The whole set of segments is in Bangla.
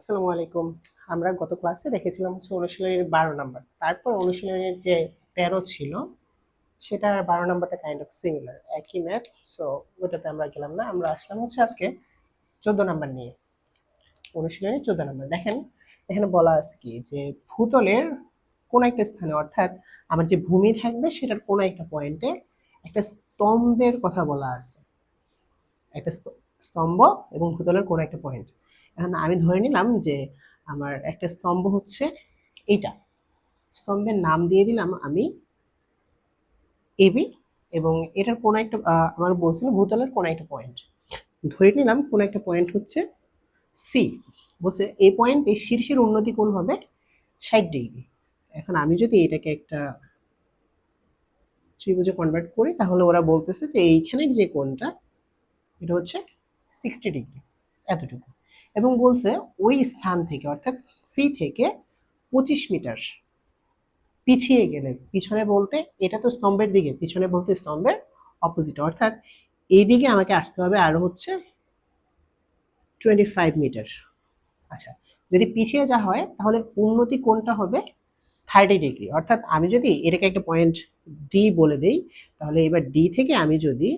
আসসালামু আলাইকুম। আমরা গত ক্লাসে দেখেছিলাম হচ্ছে অনুশীলনের বারো নাম্বার তারপর অনুশীলনের যে তেরো ছিল সেটা বারো নাম্বারটা কাইন্ড অফ সিমিলার একই ম্যাথ সো ওটাতে আমরা গেলাম না। আমরা আসলাম হচ্ছে আজকে চোদ্দ নাম্বার নিয়ে। অনুশীলনের চোদ্দ নাম্বার দেখেন, এখানে বলা আছে কি যে ভূতলের কোনো একটা স্থানে, অর্থাৎ আমার যে ভূমি থাকবে, সেটার কোনো একটা পয়েন্টে একটা স্তম্ভের কথা বলা আছে। একটা স্ত- স্তম্ভ এবং ভূতলের কোনো একটা পয়েন্ট এখন আমি ধরে নিলাম যে আমার একটা স্তম্ভ হচ্ছে এটা স্তম্ভের নাম দিয়ে দিলাম আমি এবি এবং এটার কোন একটা আমার বলছিল ভূতলের কোন একটা পয়েন্ট ধরে নিলাম কোন একটা পয়েন্ট হচ্ছে সি। বলছে এই পয়েন্ট এই শীর্ষের উন্নতি কোণ হবে? ষাট ডিগ্রি। এখন আমি যদি এটাকে একটা ত্রিভুজে কনভার্ট করি, তাহলে ওরা বলতেছে যে এইখানের যে কোণটা, এটা হচ্ছে সিক্সটি ডিগ্রি, এতটুকু। এবং বলছে ওই স্থান থেকে, অর্থাৎ সি থেকে পঁচিশ মিটার পিছিয়ে গেলে, পিছনে বলতে, এটা তো স্তম্ভের দিকে, পিছনে বলতে স্তম্ভের অপোজিট অর্থাৎ এই দিকে আমাকে আসতে হবে আরও হচ্ছে টোয়েন্টি ফাইভ মিটার আচ্ছা যদি পিছিয়ে যা হয়, তাহলে উন্নতি কোনটা হবে? থার্টি ডিগ্রি অর্থাৎ আমি যদি এটাকে একটা পয়েন্ট ডি বলে দিই, তাহলে এবার ডি থেকে আমি যদি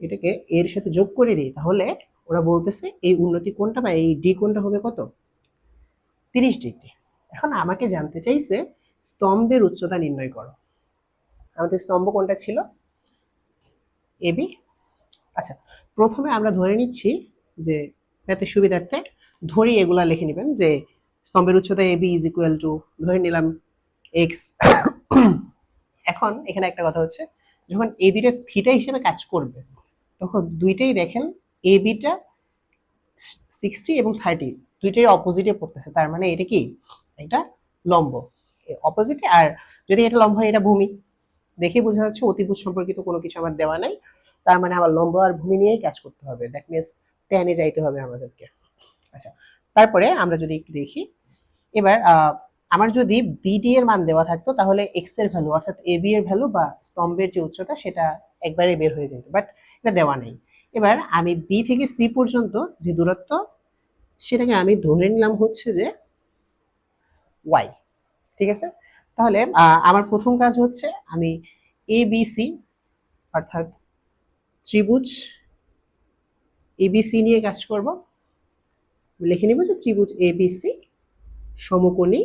এটাকে এর সাথে যোগ করে দিই, তাহলে ওরা বলতেছে, এই উন্নতি কোনটা বা এই ডি কোনটা হবে কত? তিরিশ ডিগ্রি। এখন আমাকে জানতে চাইছে, স্তম্ভের উচ্চতা নির্ণয় করো। আমাদের স্তম্ভ কোনটা ছিল? এবি আচ্ছা প্রথমে আমরা ধরে নিচ্ছি যে যাতে সুবিধার্থে ধরি এগুলা লিখে নেবেন যে স্তম্ভের উচ্চতা এবি ইজ ইকুয়াল টু ধরে নিলাম এক্স এখন এখানে একটা কথা হচ্ছে, যখন এবিটা থিটা হিসেবে কাজ করবে, তখন দুইটাই দেখেন এ বিটা সিক্সটি এবং থার্টি দুইটাই অপোজিটে পড়তেছে। তার মানে এটা কি? এটা লম্ব। অপোজিটে আর যদি এটা লম্ব হয়, এটা ভূমি। দেখে বোঝা যাচ্ছে অতিভুজ সম্পর্কিত কোনো কিছু আমার দেওয়া নাই। তার মানে আমার লম্ব আর ভূমি নিয়েই কাজ করতে হবে। দ্যাট মিনস টেনে যাইতে হবে আমাদেরকে। আচ্ছা তারপরে আমরা যদি একটু দেখি, এবার আমার যদি বিডি এর মান দেওয়া থাকতো, তাহলে এক্সের ভ্যালু অর্থাৎ এ বি এর ভ্যালু বা স্তম্ভের যে উচ্চতা, সেটা একবারে বের হয়ে যেত বাট এটা দেওয়া নেই। এবার আমি বি থেকে সি পর্যন্ত যে দূরত্ব, সেটাকে আমি ধরে নিলাম হচ্ছে যে ওয়াই ঠিক আছে? তাহলে আমার প্রথম কাজ হচ্ছে আমি এ বি সি অর্থাৎ ত্রিভুজ এবিসি নিয়ে কাজ করব। লিখে নিব যে ত্রিভুজ এবিসি সমকোণী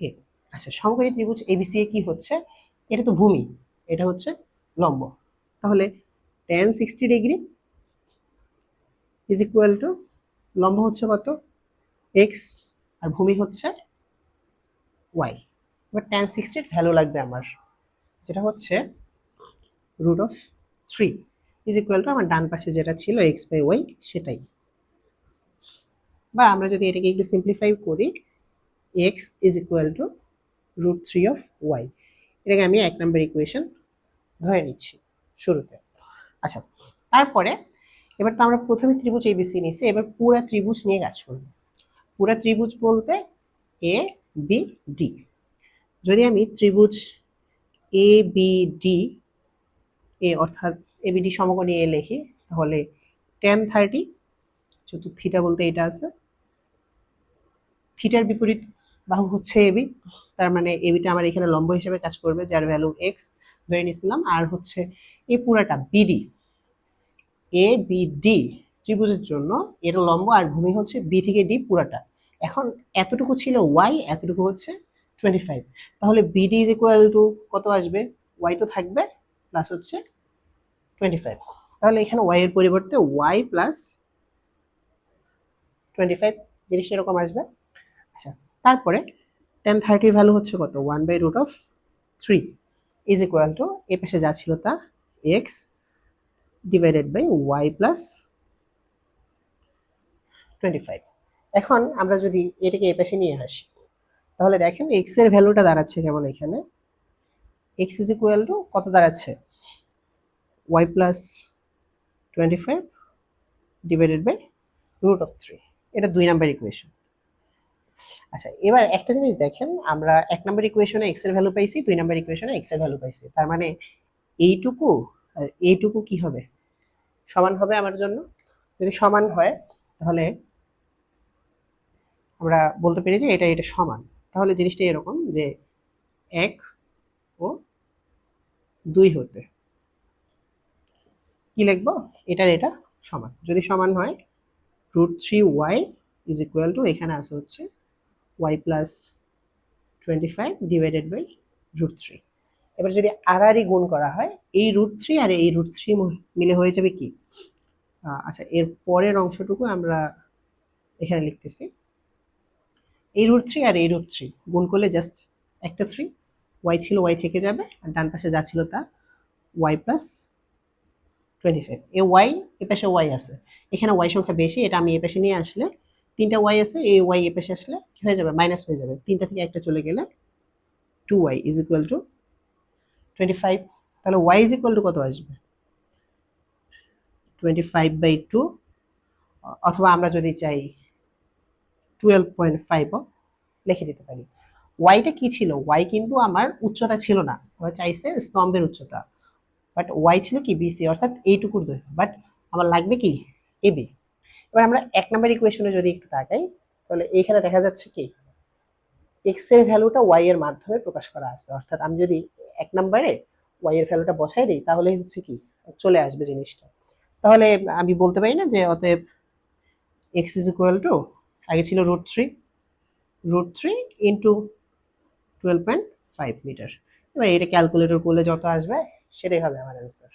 এ আচ্ছা সমকোণী ত্রিভুজ এবিসি এ কি হচ্ছে? এটা তো ভূমি, এটা হচ্ছে লম্ব। তাহলে tan sixty degree is equal to লম্ব হচ্ছে কত? এক্স আর ভূমি হচ্ছে ওয়াই এবার টেন সিক্সটির ভ্যালু লাগবে আমার, যেটা হচ্ছে root of three is equal to আমার ডান পাশে যেটা ছিল এক্স বাই ওয়াই সেটাই। বা আমরা যদি এটাকে একটু সিম্পলিফাই করি X is equal to root three of Y এটাকে আমি এক নম্বর ইকুয়েশন ধরে নিচ্ছি। শুরুতে। আচ্ছা তারপরে এবার তো আমরা প্রথমে ত্রিভুজ এবিসি নিয়েছি, এবার পুরা ত্রিভুজ নিয়ে কাজ করব। পুরা ত্রিভুজ বলতে এ বি ডি যদি আমি ত্রিভুজ এ বি ডি এ অর্থাৎ এবিডি সমকোণী এ লিখি, তাহলে টেন থার্টি যেহেতু থিটা বলতে এটা আছে থিটার বিপরীত বাহু হচ্ছে এবি তার মানে এবিটা আমার এখানে লম্ব হিসেবে কাজ করবে, যার ভ্যালু এক্স ধরে নিয়েছিলাম। আর হচ্ছে এই পুরাটা বিডি। এ, বি, ডি ত্রিভুজের জন্য এটা লম্ব আর ভূমি হচ্ছে বি থেকে ডি পুরাটা। এখন এতটুকু ছিল ওয়াই, এতটুকু হচ্ছে টোয়েন্টি ফাইভ। তাহলে বিডি ইজ ইকুয়াল টু কত আসবে? ওয়াই তো থাকবে প্লাস হচ্ছে টোয়েন্টি ফাইভ। তাহলে এখানে ওয়াই এর পরিবর্তে ওয়াই প্লাস টোয়েন্টি ফাইভ জিনিসটা এরকম আসবে। আচ্ছা তারপরে টেন থার্টির ভ্যালু হচ্ছে কত? One by root of three is equal to এ পাশে যা ছিল তা X divided by Y plus twenty five এখন আমরা যদি এটাকে এ পাশে নিয়ে আসি, তাহলে দেখেন এক্সের ভ্যালুটা দাঁড়াচ্ছে কেমন এখানে? এক্স ইজ ইকুয়াল টু কত দাঁড়াচ্ছে? Y plus twenty five divided by root of three এটা দুই নাম্বার ইকুয়েশন আচ্ছা এবার একটা জিনিস দেখেন, আমরা এক নম্বর ইকুয়েশনে এক্সের ভ্যালু পাইছি, দুই নাম্বার ইকুয়েশনে এক্সের ভ্যালু পাইছি। তার মানে এইটুকু আর এইটুকু কি হবে? সমান হবে আমার জন্য? যদি সমান হয়, তাহলে আমরা বলতে পারি যে এটা এটা সমান। তাহলে জিনিসটা এরকম যে এক ও দুই হতে। কি লিখব? এটার এটা সমান। যদি সমান হয় root three Y is equal to এখানে আছে হচ্ছে Y plus twenty five divided by root three এবার যদি আড়াআড়ি গুণ করা হয়, এই রুট থ্রি আর এই রুট থ্রি মিলে হয়ে যাবে কি? আচ্ছা এর পরের অংশটুকু আমরা এখানে লিখতেছি। এই রুট থ্রি আর এই রুট থ্রি গুণ করলে জাস্ট একটা থ্রি ওয়াই ছিল ওয়াই থেকে যাবে, আর ডান পাশে যা ছিল তা ওয়াই প্লাস টোয়েন্টি ফাইভ এ ওয়াই এ পাশে ওয়াই আছে। এখানে ওয়াই সংখ্যা বেশি, এটা আমি এ পাশে নিয়ে আসলে তিনটা ওয়াই আছে, এই ওয়াই এ পাশে আসলে কি হয়ে যাবে? মাইনাস হয়ে যাবে। তিনটা থেকে একটা চলে গেলে two Y is equal to twenty five তাহলে ওয়াই ইজ ইকুয়াল টু কত আসবে? টোয়েন্টি ফাইভ বাই টু অথবা আমরা যদি চাই টুয়েলভ পয়েন্ট ফাইভও লিখে দিতে পারি। ওয়াইটা কি ছিল? ওয়াই কিন্তু আমার উচ্চতা ছিল না। আমার চাইছে স্তম্ভের উচ্চতা। বাট ওয়াই ছিল কি? বিসি অর্থাৎ এইটুকুর দৈর্ঘ্য। বাট আমার লাগবে কি? এবি এবার আমরা এক নম্বর ইকুয়েশনে যদি একটু তাকাই, তাহলে এইখানে দেখা যাচ্ছে কি? এক্সের ভ্যালুটা ওয়াই এর মাধ্যমে প্রকাশ করা আছে। অর্থাৎ আমি যদি এক নম্বরে ওয়াই এর ভ্যালুটা বসাই দিই তাহলে হচ্ছে কি? চলে আসবে জিনিসটা। তাহলে আমি বলতে পারি না যে অতএব এক্স ইজ ইকুয়াল টু আগে ছিল root three root three into twelve point five metre এবার এটা ক্যালকুলেটর করলে যত আসবে, সেটাই হবে আমার অ্যান্সার